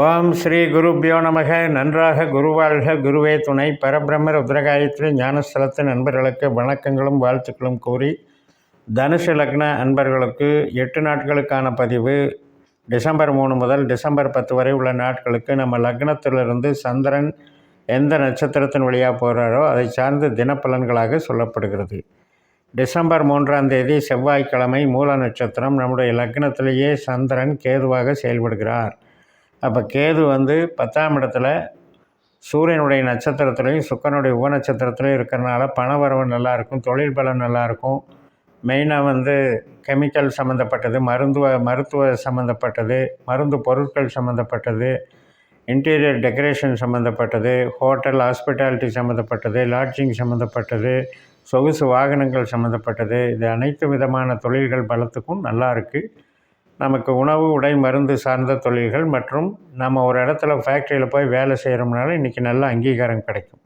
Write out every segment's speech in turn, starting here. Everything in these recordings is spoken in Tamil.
ஓம் ஸ்ரீ குருபியோ நமக. நன்றாக குருவாழ்க குருவே துணை. பரபிரம்ம ருத்ரகாயத்ரி ஞானஸ்தலத்து நண்பர்களுக்கு வணக்கங்களும் வாழ்த்துக்களும் கூறி தனுஷு லக்ன அன்பர்களுக்கு எட்டு நாட்களுக்கான பதிவு. டிசம்பர் மூணு முதல் டிசம்பர் பத்து வரை உள்ள நாட்களுக்கு நம்ம லக்னத்திலிருந்து சந்திரன் எந்த நட்சத்திரத்தின் வழியாக போகிறாரோ அதை சார்ந்து தினப்பலன்களாக சொல்லப்படுகிறது. டிசம்பர் மூன்றாம் தேதி செவ்வாய்க்கிழமை மூல நட்சத்திரம். நம்முடைய லக்னத்திலேயே சந்திரன் கேதுவாக செயல்படுகிறார். அப்போ கேது வந்து பத்தாம் இடத்துல சூரியனுடைய நட்சத்திரத்துலேயும் சுக்கரனுடைய உப நட்சத்திரத்துலேயும் இருக்கிறனால பண வரவு நல்லாயிருக்கும் தொழில் பலம் நல்லாயிருக்கும். மெயினாக வந்து கெமிக்கல் சம்மந்தப்பட்டது மருந்துவ மருத்துவ சம்மந்தப்பட்டது மருந்து பொருட்கள் சம்மந்தப்பட்டது இன்டீரியர் டெக்கரேஷன் சம்மந்தப்பட்டது ஹோட்டல் ஹாஸ்பிட்டாலிட்டி சம்மந்தப்பட்டது லாட்ஜிங் சம்மந்தப்பட்டது சொகுசு வாகனங்கள் சம்மந்தப்பட்டது இது அனைத்து விதமான தொழில்கள் பலத்துக்கும் நல்லா இருக்குது நமக்கு உணவு உடை மருந்து சார்ந்த தொழில்கள் மற்றும் நம்ம ஒரு இடத்துல ஃபேக்ட்ரியில் போய் வேலை செய்கிறோம்னால இன்றைக்கி நல்ல அங்கீகாரம் கிடைக்கும்.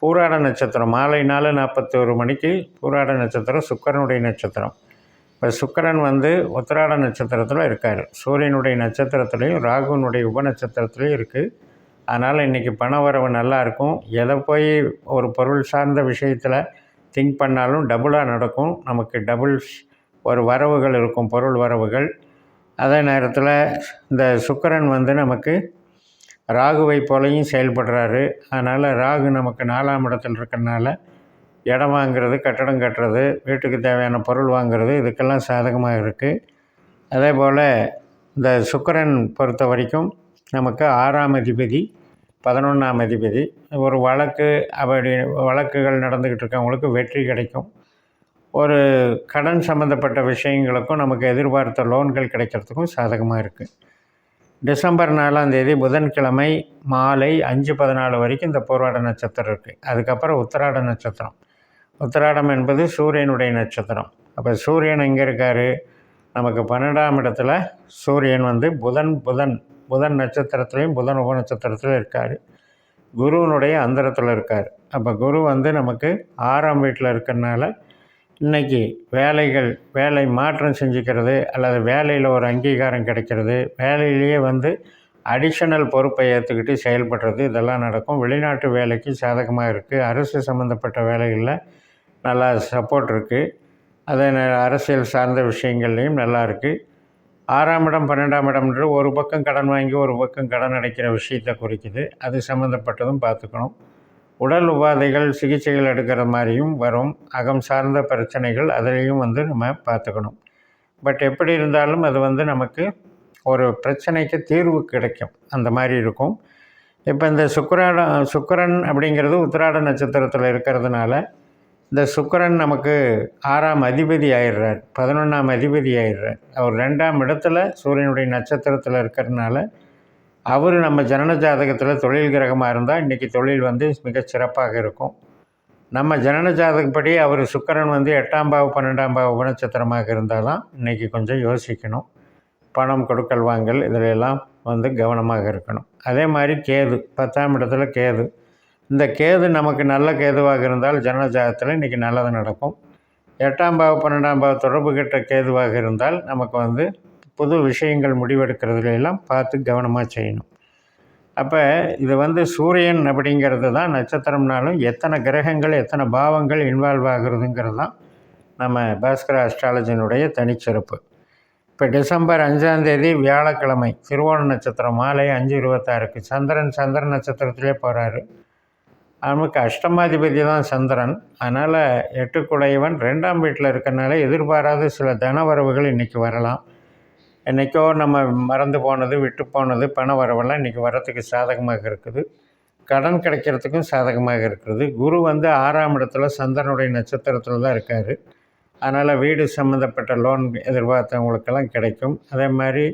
பூராட நட்சத்திரம் மாலை நாலு நாற்பத்தோரு மணிக்கு பூராட நட்சத்திரம் சுக்கரனுடைய நட்சத்திரம். இப்போ சுக்கரன் வந்து உத்திராட நட்சத்திரத்தில் இருக்கார். சூரியனுடைய நட்சத்திரத்துலேயும் ராகுனுடைய உப நட்சத்திரத்துலேயும் இருக்குது அதனால் இன்றைக்கி பண வரவு நல்லாயிருக்கும் எதை போய் ஒரு பொருள் சார்ந்த விஷயத்தில் திங்க் பண்ணாலும் டபுளாக நடக்கும். நமக்கு டபுள்ஸ் ஒரு வரவுகள் இருக்கும் பொருள் வரவுகள். அதே நேரத்தில் இந்த சுக்கரன் வந்து நமக்கு ராகுவை போலையும் செயல்படுறாரு. அதனால் ராகு நமக்கு நாலாம் இடத்துல இருக்கிறனால இடம் வாங்கிறது கட்டடம் கட்டுறது வீட்டுக்கு தேவையான பொருள் வாங்கிறது இதுக்கெல்லாம் சாதகமாக இருக்குது அதே போல் இந்த சுக்கரன் பொறுத்த வரைக்கும் நமக்கு ஆறாம் அதிபதி பதினொன்றாம் அதிபதி. ஒரு வழக்கு அப்படி வழக்குகள் நடந்துக்கிட்டு இருக்கவங்களுக்கு வெற்றி கிடைக்கும். ஒரு கடன் சம்மந்தப்பட்ட விஷயங்களுக்கும் நமக்கு எதிர்பார்த்த லோன்கள் கிடைக்கிறதுக்கும் சாதகமாக இருக்குது. டிசம்பர் நாலாந்தேதி புதன்கிழமை மாலை அஞ்சு பதினாலு வரைக்கும் இந்த போர்வாட நட்சத்திரம் இருக்குது. அதுக்கப்புறம் உத்திராட நட்சத்திரம். உத்திராடம் என்பது சூரியனுடைய நட்சத்திரம். அப்போ சூரியன் எங்கே இருக்கார்? நமக்கு பன்னெண்டாம் இடத்துல சூரியன் வந்து புதன் புதன் புதன் நட்சத்திரத்துலேயும் புதன் உப நட்சத்திரத்தில் இருக்கார். குருவனுடைய அந்தரத்தில் இருக்கார். அப்போ குரு வந்து நமக்கு ஆறாம் வீட்டில் இருக்கிறனால இன்றைக்கி வேலைகள் வேலை மாற்றம் செஞ்சுக்கிறது அல்லது வேலையில் ஒரு அங்கீகாரம் கிடைக்கிறது வேலையிலேயே வந்து அடிஷனல் பொறுப்பை ஏற்றுக்கிட்டு செயல்படுறது இதெல்லாம் நடக்கும். வெளிநாட்டு வேலைக்கு சாதகமாக இருக்குது அரசு சம்மந்தப்பட்ட வேலைகளில் நல்லா சப்போர்ட் இருக்குது அதே அரசியல் சார்ந்த விஷயங்கள்லேயும் நல்லா இருக்குது ஆறாம் இடம் பன்னெண்டாம் இடம்ன்ற ஒரு பக்கம் கடன் வாங்கி ஒரு பக்கம் கடன் அடைக்கிற விஷயத்தை குறிக்குது. அது சம்மந்தப்பட்டதும் பார்த்துக்கணும் உடல் உபாதைகள் சிகிச்சைகள் எடுக்கிற மாதிரியும் வரும். அகம் சார்ந்த பிரச்சனைகள் அதிலையும் வந்து நம்ம பார்த்துக்கணும். பட் எப்படி இருந்தாலும் அது வந்து நமக்கு ஒரு பிரச்சனைக்கு தீர்வு கிடைக்கும். அந்த மாதிரி இருக்கும். இப்போ இந்த சுக்கராடம் சுக்கரன் அப்படிங்கிறது உத்திராட நட்சத்திரத்தில் இருக்கிறதுனால இந்த சுக்கரன் நமக்கு ஆறாம் அதிபதி ஆயிடுறார் பதினொன்றாம் அதிபதி ஆயிடுறார். அவர் ரெண்டாம் இடத்துல சூரியனுடைய நட்சத்திரத்தில் இருக்கிறதுனால அவர் நம்ம ஜனன ஜாதகத்தில் தொழில் கிரகமாக இருந்தால் இன்றைக்கி தொழில் வந்து மிக சிறப்பாக இருக்கும். நம்ம ஜனன ஜாதகப்படி அவர் சுக்கரன் வந்து எட்டாம் பாவ பன்னெண்டாம் பாவ குணச்சத்திரமாக இருந்தால் தான் இன்றைக்கி கொஞ்சம் யோசிக்கணும். பணம் கொடுக்கல் வாங்கல் இதிலெல்லாம் வந்து கவனமாக இருக்கணும். அதே மாதிரி கேது பத்தாம் இடத்துல கேது. இந்த கேது நமக்கு நல்ல கேதுவாக இருந்தால் ஜனன ஜாதகத்தில் இன்றைக்கி நல்லது நடக்கும். எட்டாம் பாவ பன்னெண்டாம் பாவ தொடர்பு கிட்ட கேதுவாக இருந்தால் நமக்கு வந்து புது விஷயங்கள் முடிவெடுக்கிறதுல எல்லாம் பார்த்து கவனமாக செய்யணும். அப்போ இது வந்து சூரியன் அப்படிங்கிறது தான் நட்சத்திரம்னாலும் எத்தனை கிரகங்கள் எத்தனை பாவங்கள் இன்வால்வ் ஆகுறதுங்கிறது தான் நம்ம பாஸ்கர அஸ்ட்ராலஜினுடைய தனிச்சிறப்பு. இப்போ டிசம்பர் அஞ்சாந்தேதி வியாழக்கிழமை திருவோண நட்சத்திரம் மாலை அஞ்சு இருபத்தாறுக்கு சந்திரன் சந்திரன் நட்சத்திரத்திலே போகிறாரு நமக்கு அஷ்டமாதிபதி தான் சந்திரன். அதனால் எட்டுக்குடையவன் ரெண்டாம் வீட்டில் இருக்கிறனால எதிர்பாராத சில தனவரவுகள் இன்றைக்கி வரலாம். என்றைக்கோ நம்ம மறந்து போனது விட்டு போனது பண வரவெல்லாம் இன்றைக்கி வரத்துக்கு சாதகமாக இருக்குது. கடன் கிடைக்கிறதுக்கும் சாதகமாக இருக்கிறது குரு வந்து ஆறாம் இடத்துல சந்திரனுடைய நட்சத்திரத்தில் தான் இருக்கார். அதனால் வீடு சம்மந்தப்பட்ட லோன் எதிர்பார்த்தவங்களுக்கெல்லாம் கிடைக்கும். அதே மாதிரி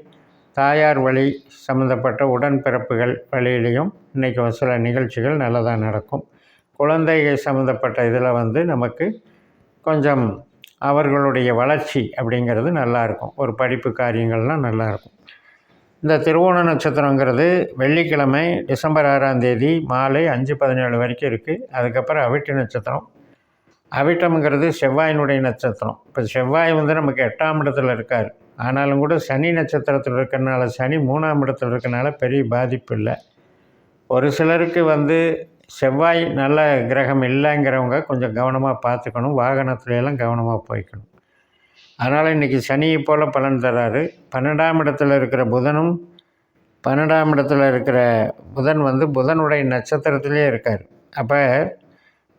தாயார் வழி சம்மந்தப்பட்ட உடன்பிறப்புகள் வழியிலையும் இன்றைக்கி சில நிகழ்ச்சிகள் நல்லதாக நடக்கும். குழந்தைகள் சம்மந்தப்பட்ட இதில் வந்து நமக்கு கொஞ்சம் அவர்களுடைய வளர்ச்சி அப்படிங்கிறது நல்லாயிருக்கும். ஒரு படிப்பு காரியங்கள்லாம் நல்லாயிருக்கும். இந்த திருவோண நட்சத்திரங்கிறது வெள்ளிக்கிழமை டிசம்பர் ஆறாம் தேதி மாலை அஞ்சு பதினேழு வரைக்கும் இருக்குது அதுக்கப்புறம் அவிட்டு நட்சத்திரம். அவிட்டம்ங்கிறது செவ்வாயினுடைய நட்சத்திரம். இப்போ செவ்வாய் வந்து நமக்கு எட்டாம் இடத்துல இருக்கார். ஆனாலும் கூட சனி நட்சத்திரத்தில் இருக்கிறனால சனி மூணாம் இடத்துல இருக்கிறனால பெரிய பாதிப்பு இல்லை. ஒரு சிலருக்கு வந்து செவ்வாய் நல்ல கிரகம் இல்லைங்கிறவங்க கொஞ்சம் கவனமாக பார்த்துக்கணும். வாகனத்துலையெல்லாம் கவனமாக போய்க்கணும். அதனால் இன்றைக்கி சனியை போல் பலன் தராரு. பன்னெண்டாம் இடத்துல இருக்கிற புதனும் பன்னெண்டாம் இடத்துல இருக்கிற புதன் வந்து புதனுடைய நட்சத்திரத்திலே இருக்கார். அப்போ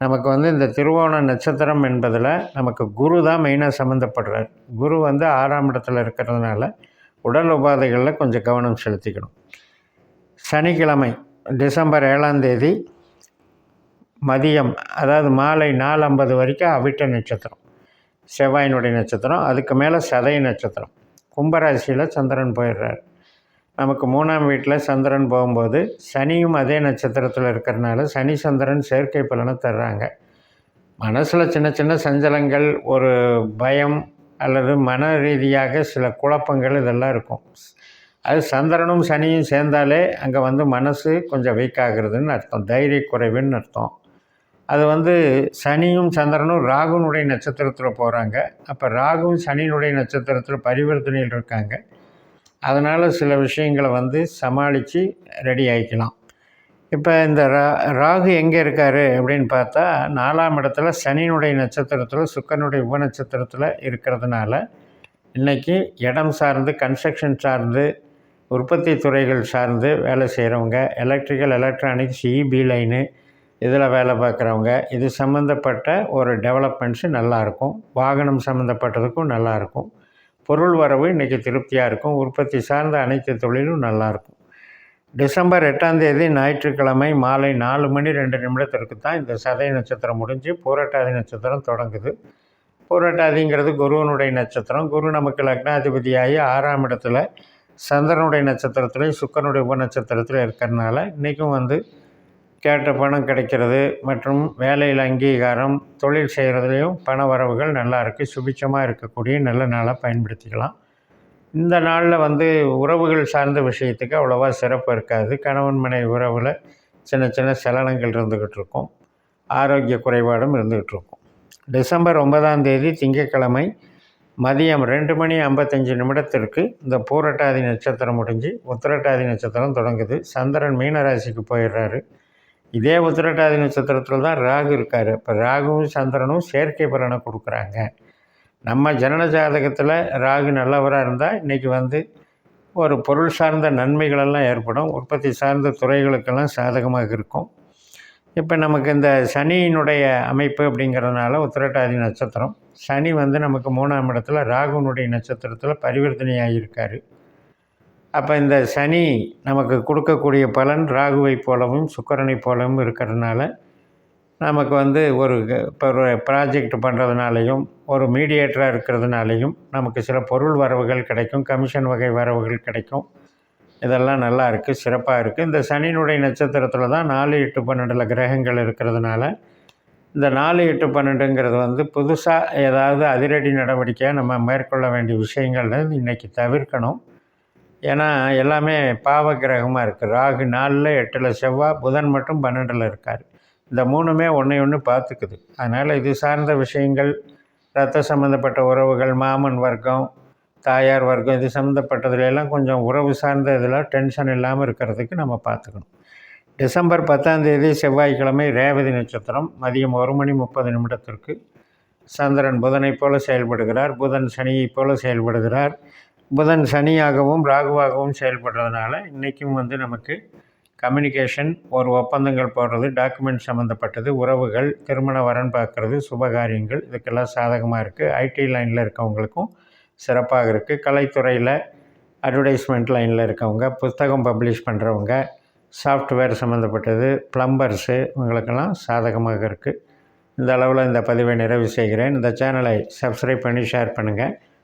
நமக்கு வந்து இந்த திருவோண நட்சத்திரம் என்பதில் நமக்கு குரு தான் மெயினாக சம்மந்தப்படுறார் குரு வந்து ஆறாம் இடத்துல இருக்கிறதுனால உடல் உபாதைகளில் கொஞ்சம் கவனம் செலுத்திக்கணும். சனிக்கிழமை டிசம்பர் ஏழாம் தேதி மதியம் அதாவது மாலை நாலு ஐம்பது வரைக்கும் அவிட்ட நட்சத்திரம். செவ்வாயினுடைய நட்சத்திரம் அதுக்கு மேலே சதய நட்சத்திரம். கும்பராசியில் சந்திரன் போயிடுறார். நமக்கு மூணாம் வீட்டில் சந்திரன் போகும்போது சனியும் அதே நட்சத்திரத்தில் இருக்கிறனால சனி சந்திரன் செயற்கை பலனை தர்றாங்க. மனசில் சின்ன சின்ன சஞ்சலங்கள் ஒரு பயம் அல்லது மன ரீதியாக சில குழப்பங்கள் இதெல்லாம் இருக்கும். அது சந்திரனும் சனியும் சேர்ந்தாலே அங்கே வந்து மனசு கொஞ்சம் வீக் ஆகுறதுன்னு அர்த்தம். தைரிய குறைவுன்னு அர்த்தம். அது வந்து சனியும் சந்திரனும் ராகுனுடைய நட்சத்திரத்தில் போகிறாங்க அப்போ ராகுவும் சனியினுடைய நட்சத்திரத்தில் பரிவர்த்தனையில் இருக்காங்க. அதனால் சில விஷயங்களை வந்து சமாளித்து ரெடி ஆகிக்கலாம் இப்போ இந்த ரா ராகு எங்கே இருக்கார் அப்படின்னு பார்த்தா நாலாம் இடத்துல சனியினுடைய நட்சத்திரத்தில் சுக்கனுடைய உப நட்சத்திரத்தில் இருக்கிறதுனால இன்றைக்கி இடம் சார்ந்து கன்ஸ்ட்ரக்ஷன் சார்ந்து உற்பத்தி துறைகள் சார்ந்து வேலை செய்கிறவங்க எலக்ட்ரிக்கல் எலக்ட்ரானிக்ஸ் இபி லைனு இதில் வேலை பார்க்குறவங்க இது சம்மந்தப்பட்ட ஒரு டெவலப்மெண்ட்ஸு நல்லாயிருக்கும். வாகனம் சம்மந்தப்பட்டதுக்கும் நல்லாயிருக்கும். பொருள் வரவு இன்றைக்கி திருப்தியாக இருக்கும். உற்பத்தி சார்ந்த அனைத்து தொழிலும் நல்லாயிருக்கும். டிசம்பர் எட்டாம் தேதி ஞாயிற்றுக்கிழமை மாலை நாலு மணி ரெண்டு நிமிடத்திற்கு தான் இந்த சதய நட்சத்திரம் முடிஞ்சு பூரட்டாதி நட்சத்திரம் தொடங்குது. பூரட்டாதிங்கிறது குருவனுடைய நட்சத்திரம். குரு நமக்கு லக்னாதிபதியாகி ஆறாம் இடத்துல சந்திரனுடைய நட்சத்திரத்துலேயும் சுக்கரனுடைய உப நட்சத்திரத்தில் இருக்கிறதுனால இன்றைக்கும் வந்து கேட்ட பணம் கிடைக்கிறது மற்றும் வேலையில் அங்கீகாரம் தொழில் செய்கிறதுலையும் பண வரவுகள் நல்லா இருக்குது சுபிச்சமாக இருக்கக்கூடிய நல்ல நாளாக பயன்படுத்திக்கலாம். இந்த நாளில் வந்து உறவுகள் சார்ந்த விஷயத்துக்கு அவ்வளோவா சிறப்பு இருக்காது. கணவன் மனை உறவில் சின்ன சின்ன சலனங்கள் இருந்துக்கிட்டு இருக்கும். ஆரோக்கிய குறைபாடும் இருந்துக்கிட்டு இருக்கும். டிசம்பர் ஒன்பதாம் தேதி திங்கட்கிழமை மதியம் ரெண்டு மணி ஐம்பத்தஞ்சு நிமிடத்திற்கு இந்த பூரட்டாதி நட்சத்திரம் முடிஞ்சு உத்திரட்டாதி நட்சத்திரம் தொடங்குது. சந்திரன் மீனராசிக்கு போயிடுறாரு. இதே உத்திரட்டாதி நட்சத்திரத்தில் தான் ராகு இருக்கார். இப்போ ராகுவும் சந்திரனும் செயற்கை பலனை கொடுக்குறாங்க. நம்ம ஜனன ஜாதகத்தில் ராகு நல்லவராக இருந்தால் இன்றைக்கி வந்து ஒரு பொருள் சார்ந்த நன்மைகளெல்லாம் ஏற்படும். உற்பத்தி சார்ந்த துறைகளுக்கெல்லாம் சாதகமாக இருக்கும். இப்போ நமக்கு இந்த சனியினுடைய அமைப்பு அப்படிங்கிறதுனால உத்திரட்டாதி நட்சத்திரம். சனி வந்து நமக்கு மூணாம் இடத்துல ராகுனுடைய நட்சத்திரத்தில் பரிவர்த்தனையாக இருக்கார் அப்போ இந்த சனி நமக்கு கொடுக்கக்கூடிய பலன் ராகுவை போலவும் சுக்கரனை போலவும் இருக்கிறதுனால நமக்கு வந்து ஒரு இப்போ ஒரு ப்ராஜெக்ட் பண்ணுறதுனாலையும் ஒரு மீடியேட்டராக இருக்கிறதுனாலையும் நமக்கு சில பொருள் வரவுகள் கிடைக்கும் கமிஷன் வகை வரவுகள் கிடைக்கும். இதெல்லாம் நல்லா இருக்குது சிறப்பாக இருக்குது இந்த சனியினுடைய நட்சத்திரத்தில் தான் நாலு எட்டு பன்னெண்டில் கிரகங்கள் இருக்கிறதுனால இந்த நாலு எட்டு பன்னெண்டுங்கிறது வந்து புதுசாக ஏதாவது அதிரடி நடவடிக்கையாக நம்ம மேற்கொள்ள வேண்டிய விஷயங்கள் இன்றைக்கி தவிர்க்கணும். ஏன்னா எல்லாமே பாவ கிரகமாக இருக்குது ராகு நாலில் எட்டில் செவ்வாய் புதன் மட்டும் பன்னெண்டில் இருக்கார். இந்த மூணுமே ஒன்றை ஒன்று பார்த்துக்குது. அதனால் இது சார்ந்த விஷயங்கள் ரத்த சம்மந்தப்பட்ட உறவுகள் மாமன் வர்க்கம் தாயார் வர்க்கம் இது சம்மந்தப்பட்டதுலாம் கொஞ்சம் உறவு சார்ந்த இதில் டென்ஷன் இல்லாமல் இருக்கிறதுக்கு நம்ம பார்த்துக்கணும். டிசம்பர் பத்தாம்தேதி செவ்வாய்க்கிழமை ரேவதி நட்சத்திரம். மதியம் ஒரு மணி முப்பது நிமிடத்திற்கு சந்திரன் புதனைப் போல செயல்படுகிறார். புதன் சனியைப் போல செயல்படுகிறார். புதன் சனியாகவும் ராகுவாகவும் செயல்படுறதுனால இன்றைக்கும் வந்து நமக்கு கம்யூனிகேஷன் ஒரு ஒப்பந்தங்கள் போடுறது டாக்குமெண்ட் சம்மந்தப்பட்டது உறவுகள் திருமண வரன் பார்க்குறது சுபகாரியங்கள் இதுக்கெல்லாம் சாதகமாக இருக்குது ஐடி லைனில் இருக்கவங்களுக்கும் சிறப்பாக இருக்குது கலைத்துறையில் அட்வர்டைஸ்மெண்ட் லைனில் இருக்கவங்க புத்தகம் பப்ளிஷ் பண்ணுறவங்க சாஃப்ட்வேர் சம்மந்தப்பட்டது ப்ளம்பர்ஸு இவங்களுக்கெல்லாம் சாதகமாக இருக்குது இந்த அளவில் இந்த பதிவை நிறைவு செய்கிறேன். இந்த சேனலை சப்ஸ்கிரைப் பண்ணி ஷேர் பண்ணுங்கள்